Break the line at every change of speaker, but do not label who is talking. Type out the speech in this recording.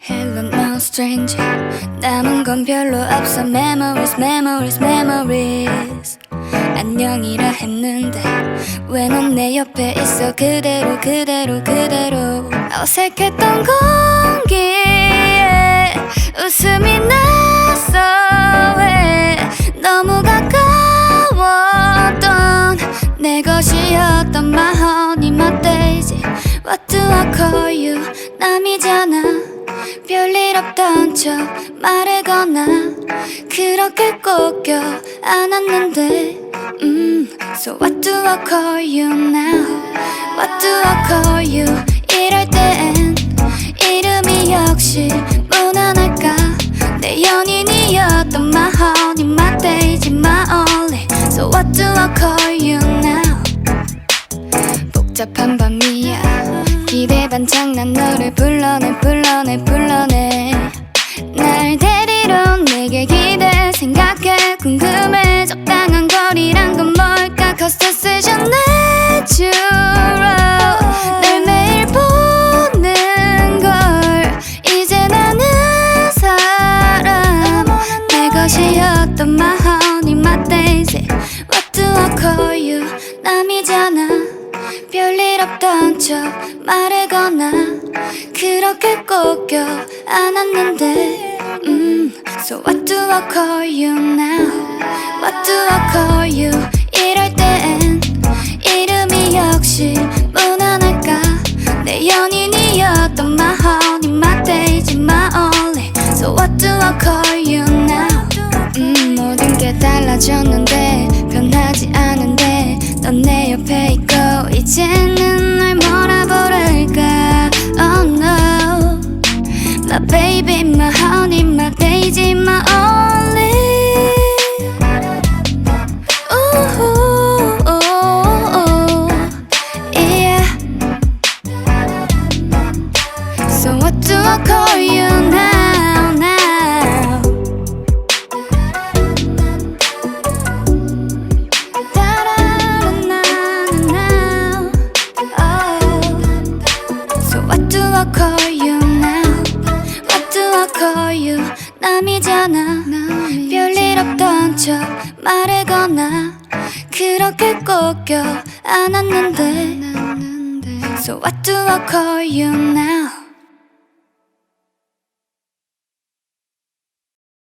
Hello no stranger 남은 건 별로 없어 Memories memories memories 안녕이라 했는데 왜 넌 내 옆에 있어 그대로 그대로 그대로 어색했던 공기에 웃음이 났어 왜 너무 가까웠던 내 것이었던 my daisy What do I call you 남이잖아 없던 척 말하거나 그렇게 꼭껴 안았는데 음 So what do I call you now What do I call you 이럴 땐 이름이 역시 무난할까 내 연인이었던 my honey my daisy my only So what do I call you now 복잡한 밤이야 기대 반짝 난 너를 불러내 불러내 불러내 날 데리러 내게 기대 생각해 궁금해 적당한 거리란 건 뭘까 Cause this is your natural 널 매일 보는 걸 이제 나는 사람 내 것이었던 my honey my daisy What do I call you 남이잖아 별일 없던 척 말하거나 그렇게 꼭 껴 안았는데 음 So what do I call you now What do I call you 이럴 땐 이름이 역시 무난할까 내 연인이었던 my honey my daisy my only So what do I call you now 음 모든 게 달라졌는데 변하지 않은데 넌 내 옆에 있고 baby my honey my daisy my only. Ooh, ooh, ooh, yeah. So what do I call you 남이잖아 별일 없던 척 말하거나 그렇게 꼭 껴 안았는데 So what do I call you now?